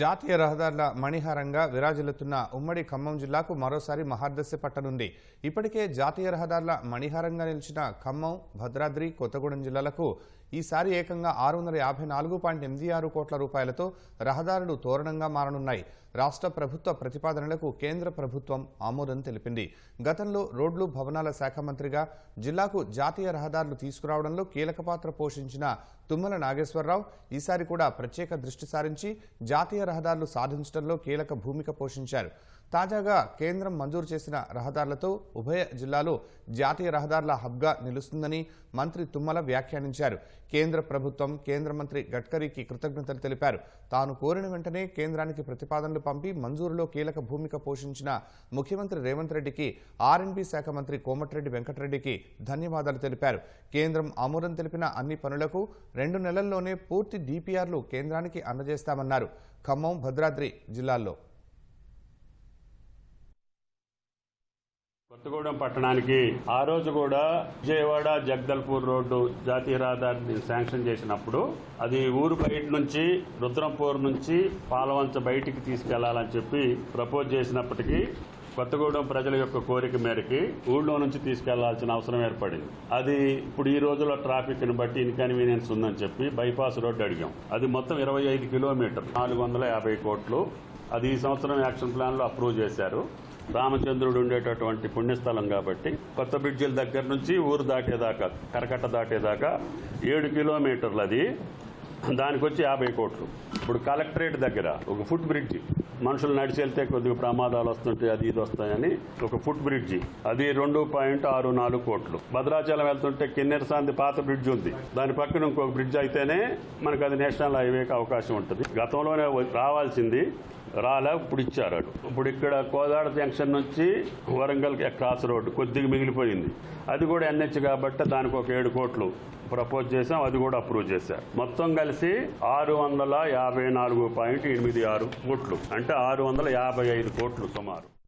జాతీయ రహదారుల మణిహారంగా విరాజిల్లుతున్న ఉమ్మడి ఖమ్మం జిల్లాకు మరోసారి మహర్దశ పట్టనుంది. ఇప్పటికే జాతీయ రహదారుల మణిహారంగా నిలిచిన ఖమ్మం భద్రాద్రి కొత్తగూడెం జిల్లాలకు ఈసారి ఏకంగా ఆరు వందల యాభై నాలుగు పాయింట్ ఎనిమిది ఆరు కోట్ల రూపాయలతో రహదారులు తోరణంగా మారనున్నాయి. రాష్ట్ర ప్రభుత్వ ప్రతిపాదనలకు కేంద్ర ప్రభుత్వం ఆమోదం తెలిపింది. గతంలో రోడ్లు భవనాల శాఖ మంత్రిగా జిల్లాకు జాతీయ రహదారులు తీసుకురావడంలో కీలక పాత్ర పోషించిన తుమ్మల నాగేశ్వరరావు ఈసారి కూడా ప్రత్యేక దృష్టి సారించి జాతీయ రహదారులు సాధించడంలో కీలక భూమిక పోషించారు. తాజాగా కేంద్రం మంజూరు చేసిన రహదారులతో ఉభయ జిల్లాలో జాతీయ రహదారుల హబ్గా నిలుస్తుందని మంత్రి తుమ్మల వ్యాఖ్యానించారు. కేంద్ర ప్రభుత్వం కేంద్ర మంత్రి గడ్కరీకి కృతజ్ఞతలు తెలిపారు. తాను కోరిన వెంటనే కేంద్రానికి ప్రతిపాదనలు పంపి మంజూరులో కీలక భూమిక పోషించిన ముఖ్యమంత్రి రేవంత్ రెడ్డికి ఆర్ఎన్బి శాఖ మంత్రి కోమటిరెడ్డి వెంకటరెడ్డికి ధన్యవాదాలు తెలిపారు. కేంద్రం ఆమోదం తెలిపిన అన్ని పనులకు రెండు నెలల్లోనే పూర్తి డిపిఆర్లు కేంద్రానికి అందజేస్తామన్నారు. ఖమ్మం భద్రాద్రి జిల్లాల్లో. కొత్తగూడెం పట్టణానికి ఆ రోజు కూడా విజయవాడ జగదల్పూర్ రోడ్డు జాతీయ రహదారిని శాంక్షన్ చేసినప్పుడు అది ఊరు బయట నుంచి రుద్రంపూర్ నుంచి పాలవంచ బయటికి తీసుకెళ్ళాలని చెప్పి ప్రపోజ్ చేసినప్పటికీ కొత్తగూడెం ప్రజల యొక్క కోరిక మేరకి ఊళ్ళో నుంచి తీసుకెళ్ళాల్సిన అవసరం ఏర్పడింది. అది ఇప్పుడు ఈ రోజుల్లో ట్రాఫిక్ని బట్టి ఇన్కన్వీనియన్స్ ఉందని చెప్పి బైపాస్ రోడ్డు అడిగాం. అది మొత్తం ఇరవై ఐదు కిలోమీటర్ నాలుగు వందల యాభై కోట్లు. అది ఈ సంవత్సరం యాక్షన్ ప్లాన్లో అప్రూవ్ చేశారు. రామచంద్రుడు ఉండేటటువంటి పుణ్యస్థలం కాబట్టి కొత్త బ్రిడ్జిల దగ్గర నుంచి ఊరు దాటేదాకా కరకట్ట దాటేదాకా ఏడు కిలోమీటర్లు అది దానికి వచ్చి యాభై కోట్లు. ఇప్పుడు కలెక్టరేట్ దగ్గర ఒక ఫుట్ బ్రిడ్జి. మనుషులు నడిచి వెళ్తే కొద్దిగా ప్రమాదాలు వస్తుంటాయి అది ఇది వస్తాయని ఒక ఫుట్ బ్రిడ్జి. అది రెండు పాయింట్ ఆరు నాలుగు కోట్లు. భద్రాచలం వెళ్తుంటే కిన్నెర సాంది పాత బ్రిడ్జ్ ఉంది. దాని పక్కన ఇంకొక బ్రిడ్జ్ అయితేనే మనకు అది నేషనల్ హైవేకి అవకాశం ఉంటుంది. గతంలోనే రావాల్సింది రాలే ఇప్పుడు ఇచ్చారు అటు ఇప్పుడు ఇక్కడ కోదాడ జంక్షన్ నుంచి వరంగల్ క్రాస్ రోడ్ కొద్దిగా మిగిలిపోయింది. అది కూడా ఎన్హెచ్ కాబట్టి దానికి ఒక ఏడు కోట్లు ప్రపోజ్ చేసాం అది కూడా అప్రూవ్ చేశారు. మొత్తం కలిసి కలిసి ఆరు వందల యాభై నాలుగు పాయింట్ ఎనిమిది ఆరు కోట్లు. అంటే ఆరు వందల యాభై ఐదు కోట్లు సుమారు.